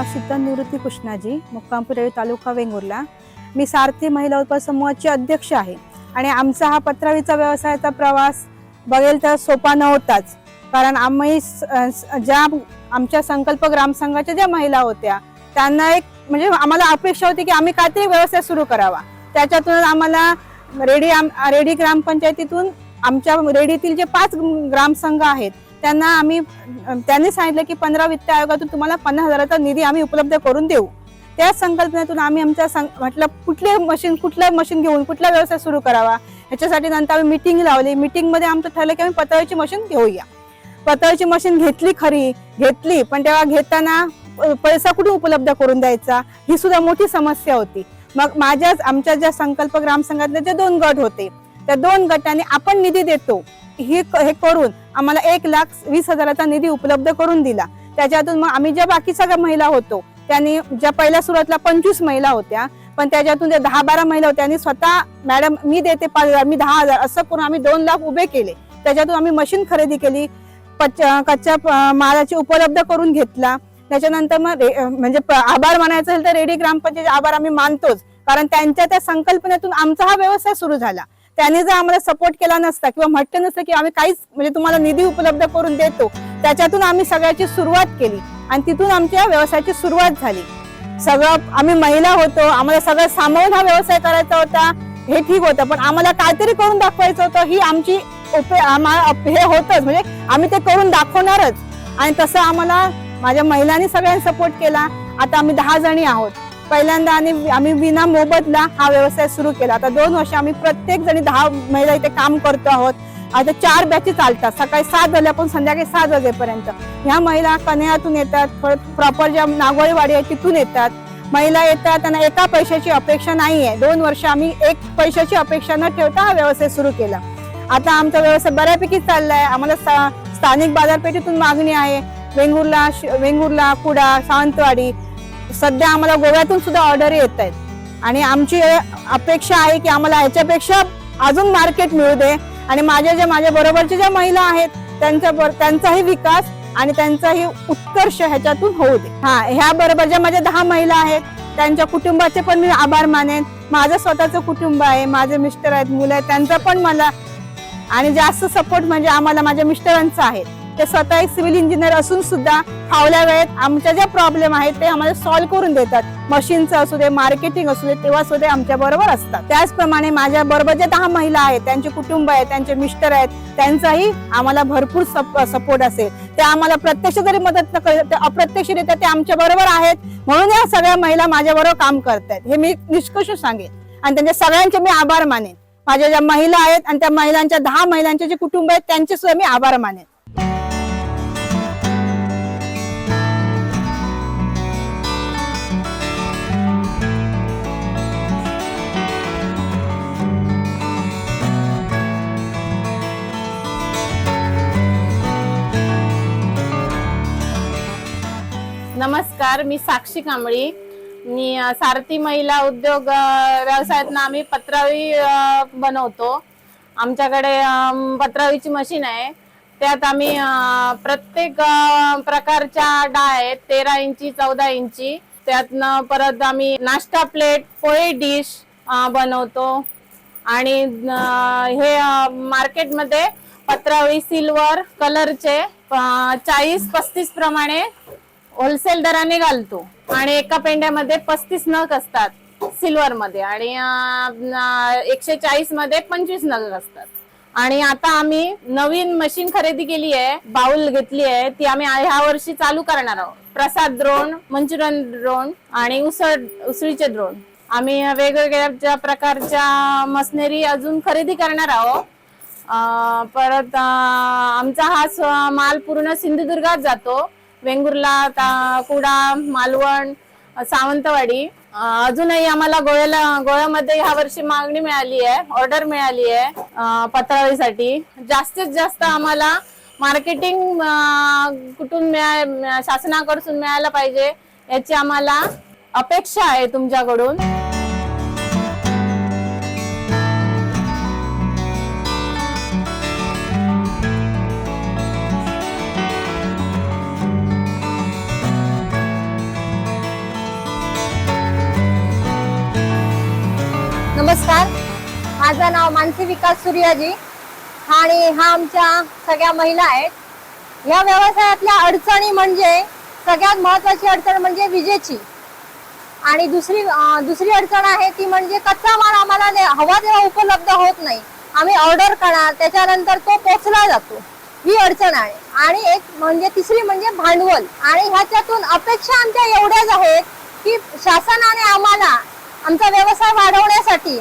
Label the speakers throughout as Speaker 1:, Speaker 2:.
Speaker 1: नाव निवृत्ती कृष्णाजी मुक्कामपुरेळी तालुका वेंगुर्ला. मी सारथी महिला उत्पादन समूहाची अध्यक्ष आहे आणि आमचा हा पत्रावीचा व्यवसायाचा प्रवास बघेल तर सोपा नव्हताच कारण आम्ही ज्या आमच्या संकल्प ग्रामसंघाच्या ज्या महिला होत्या त्यांना एक म्हणजे आम्हाला अपेक्षा होती की आम्ही काहीतरी व्यवसाय सुरू करावा. त्याच्यातून आम्हाला रेडी आम- रेडी ग्रामपंचायतीतून आमच्या रेडीतील जे पाच ग्रामसंघ आहेत त्यांना आम्ही त्यांनी सांगितलं की पंधरा वित्त आयोगातून तुम्हाला पन्नास हजाराचा निधी आम्ही उपलब्ध करून देऊ. त्या संकल्पनेतून आम्ही आमच्या सं- म्हटलं कुठले मशीन कुठलं मशीन घेऊन कुठला व्यवसाय सुरू करावा? याच्यासाठी नंतर आम्ही मिटिंग लावली. मिटिंगमध्ये आमचं ठरलं की आम्ही पतळीची मशीन घेऊया. पतळीची मशीन घेतली खरी घेतली पण तेव्हा घेताना पैसा कुठे उपलब्ध करून द्यायचा? ही सुद्धा मोठी समस्या होती. मग माझ्याच आमच्या ज्या संकल्प ग्रामसंघातले जे दोन गट होते त्या दोन गटांनी आपण निधी देतो. हे हे करून आम्हाला एक लाख वीस हजाराचा निधी उपलब्ध करून दिला. त्याच्यातून मग आम्ही ज्या बाकी सगळ्या महिला होतो त्यांनी ज्या पहिल्या सुरुवातला पंचवीस महिला होत्या पण त्याच्यातून ज्या दहा बारा महिला होत्या त्यांनी स्वतः मॅडम मी देते पाच हजार मी दहा हजार असं करून आम्ही दोन लाख उभे केले. त्याच्यातून आम्ही मशीन खरेदी केली कच्च्या मालाची उपलब्ध करून घेतला. त्याच्यानंतर मग रे- म्हणजे आभार मानायचं असेल तर रेडी ग्रामपंचायत आभार आम्ही मानतोच. कारण त्यांच्या त्या संकल्पनेतून आमचा हा व्यवसाय सुरू झाला. त्याने जर आम्हाला सपोर्ट केला नसता किंवा म्हटलं नसतं की आम्ही काहीच म्हणजे तुम्हाला निधी उपलब्ध करून देतो त्याच्यातून आम्ही सगळ्याची सुरुवात केली आणि तिथून आमच्या व्यवसायाची सुरुवात झाली. सगळं आम्ही महिला होतो आम्हाला सगळं सामावून हा व्यवसाय करायचा होता हे ठीक होतं पण आम्हाला काहीतरी करून दाखवायचं होतं ही आमची उपे- हे होतच म्हणजे आम्ही ते करून दाखवणारच. आणि तसं आम्हाला माझ्या महिलांनी सगळ्यांनी सपोर्ट केला. आता आम्ही दहा जणी आहोत. पहिल्यांदा आणि आम्ही विना मोबदला हा व्यवसाय सुरू केला. आता दोन वर्ष आम्ही प्रत्येक जणी दहा महिला इथे काम करतो आहोत. आता चार बॅची चालतात. सकाळी सात झाल्यापासून संध्याकाळी सात वाजेपर्यंत. ह्या महिला कन्यातून येतात. प्रॉपर ज्या नागोळीवाडी आहे तिथून येतात. महिला येतात त्यांना एका पैशाची अपेक्षा नाही आहे दोन वर्ष आम्ही एक पैशाची अपेक्षा न ठेवता हा व्यवसाय सुरू केला. आता आमचा व्यवसाय बऱ्यापैकी चालला आहे आम्हाला सा- स्थानिक बाजारपेठेतून मागणी आहे. वेंगुर्ला श- वेंगुर्ला कुडा सावंतवाडी सध्या आम्हाला गोव्यातून सुद्धा ऑर्डर येत आहेत. आणि आमची अपेक्षा आहे की आम्हाला याच्यापेक्षा अजून मार्केट मिळू दे. आणि माझ्या ज्या माझ्या बरोबरच्या ज्या महिला आहेत त्यांच्या त्यांचाही विकास आणि त्यांचाही उत्कर्ष ह्याच्यातून होऊ दे. हा ह्या बरोबर ज्या माझ्या दहा महिला आहेत त्यांच्या कुटुंबाचे पण मी आभार मानेन. माझं स्वतःचं कुटुंब आहे माझे मिस्टर आहेत मुलं आहेत त्यांचा पण मला आणि जास्त सपोर्ट म्हणजे आम्हाला माझ्या मिस्टरांचा आहे. ते स्वतः एक सिव्हिल इंजिनियर असून सुद्धा फावल्या वेळेत आमच्या ज्या प्रॉब्लेम आहेत ते आम्हाला सॉल्व्ह करून देतात. मशीनचं असू दे मार्केटिंग असू दे तेव्हा सुद्धा आमच्या बरोबर असतात. त्याचप्रमाणे माझ्या बरोबर ज्या दहा महिला आहेत त्यांचे कुटुंब आहेत त्यांचे मिस्टर आहेत त्यांचाही आम्हाला भरपूर सपोर्ट असेल. ते आम्हाला प्रत्यक्ष जरी मदत न करत अप्रत्यक्षरित्या ते आमच्या बरोबर आहेत म्हणून या सगळ्या महिला माझ्या बरोबर काम करतायत. हे मी निष्कर्ष सांगेन. आणि त्यांच्या सगळ्यांचे मी आभार मानेन. माझ्या ज्या महिला आहेत आणि त्या महिलांच्या दहा महिलांचे जे कुटुंब आहेत त्यांचे सुद्धा मी आभार मानेन.
Speaker 2: नमस्कार मी साक्षी कांबळी. मी सारथी महिला उद्योग व्यवसायातनं आम्ही पत्रावी बनवतो. आमच्याकडे पत्रावीची मशीन आहे. त्यात आम्ही प्रत्येक प्रकारच्या डाळ आहेत तेरा इंची चौदा इंची. त्यातनं परत आम्ही नाश्ता प्लेट पोहे डिश बनवतो. आणि हे मार्केटमध्ये पत्रावळी सिल्वर कलरचे चाळीस पस्तीस प्रमाणे होलसेल दराने घालतो. आणि एका पेंड्यामध्ये पस्तीस नग असतात सिल्वर मध्ये आणि एकशे चाळीसमध्ये पंचवीस नग असतात. आणि आता आम्ही नवीन मशीन खरेदी केली आहे बाउल घेतली आहे ती आम्ही ह्या वर्षी चालू करणार आहोत. प्रसाद द्रोण मंचुरियन ड्रोन आणि उसळ उसळीचे द्रोण. आम्ही वेगवेगळ्या ज्या प्रकारच्या मशनरी अजून खरेदी करणार आहोत. परत आमचा हा स- माल पूर्ण सिंधुदुर्गात जातो. वेंगुर्ला ता- कुडा मालवण सावंतवाडी. अजूनही आम्हाला गोव्याला गोव्यामध्ये ह्या वर्षी मागणी मिळाली आहे ऑर्डर मिळाली आहे पत्रावळीसाठी. जास्तीत जास्त आम्हाला मार्केटिंग कुठून मिळा शासनाकडून मिळायला पाहिजे याची आम्हाला अपेक्षा आहे तुमच्याकडून.
Speaker 3: नमस्कार. माझं नाव मानसी विकास सूर्याजी आणि हा आमच्या सगळ्या महिला आहेत. या व्यवसायातल्या अडचणी म्हणजे सगळ्यात महत्वाची अडचण म्हणजे विजेची. आणि दुसरी दुसरी अडचण आहे ती म्हणजे कच्चा माल आम्हाला हवा तेव्हा उपलब्ध होत नाही आम्ही ऑर्डर करणार त्याच्यानंतर तो पोचला जातो. ही अडचण आहे. आणि एक म्हणजे तिसरी म्हणजे भांडवल. आणि ह्याच्यातून अपेक्षा आमच्या एवढ्याच आहेत की शासनाने आम्हाला आमचा व्यवसाय वाढवण्यासाठी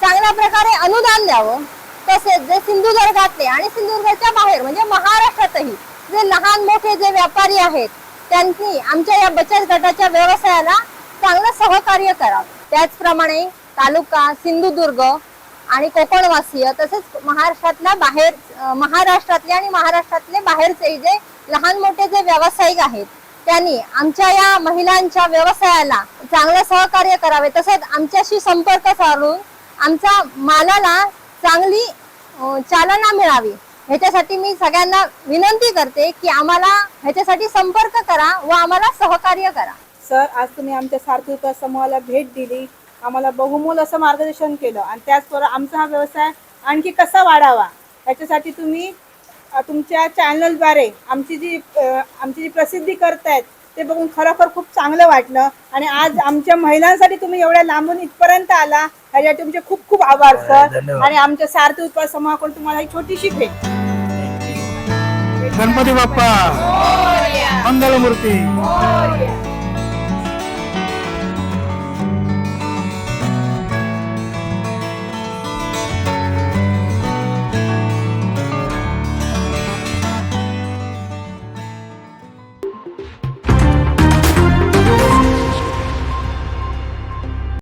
Speaker 3: चांगल्या प्रकारे अनुदान द्यावं. तसेच जे सिंधुदुर्गातले आणि सिंधुदुर्गाच्या बाहेर म्हणजे महाराष्ट्रातही जे लहान मोठे जे व्यापारी आहेत त्यांनी आमच्या या बचत गटाच्या व्यवसायाला चांगलं सहकार्य करावं. त्याचप्रमाणे तालुका सिंधुदुर्ग आणि कोकणवासीय तसेच महाराष्ट्रातल्या बाहेर महाराष्ट्रातले आणि महाराष्ट्रातले बाहेरचे जे लहान मोठे जे व्यावसायिक आहेत त्यांनी आमच्या या महिलांच्या व्यवसायाला चांगलं सहकार्य करावे. तसेच आमच्याशी संपर्क साधून आमच्या मालाला चांगली चालना मिळावी. ह्याच्यासाठी मी सगळ्यांना विनंती करते की आम्हाला ह्याच्यासाठी संपर्क करा व आम्हाला सहकार्य करा.
Speaker 1: सर आज तुम्ही आमच्या सारथी समूहाला भेट दिली. आम्हाला बहुमोल असं मार्गदर्शन केलं आणि त्याचबरोबर आमचा हा व्यवसाय आणखी कसा वाढावा? याच्यासाठी तुम्ही तुमच्या चॅनलद्वारे आमची जी आमची जी प्रसिद्धी करतायत ते बघून खरोखर खूप चांगलं वाटलं. आणि आज आमच्या महिलांसाठी तुम्ही एवढ्या लांबून इथपर्यंत आला ह्यासाठी तुमचे खूप खूप आभार सर.
Speaker 4: धन्यवाद.
Speaker 1: आणि आमच्या सारथी उत्पाद समूहाकडून तुम्हाला एक छोटीशी भेट.
Speaker 4: गणपती बाप्पा मंगलमूर्ती.